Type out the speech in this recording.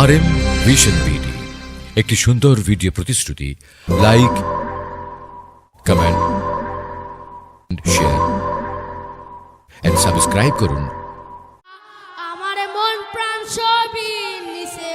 আর M vision BD একটি সুন্দর video প্রতিশ্রুতি। Like comment share and subscribe করুন। আমার মন প্রাণ সবই নিচে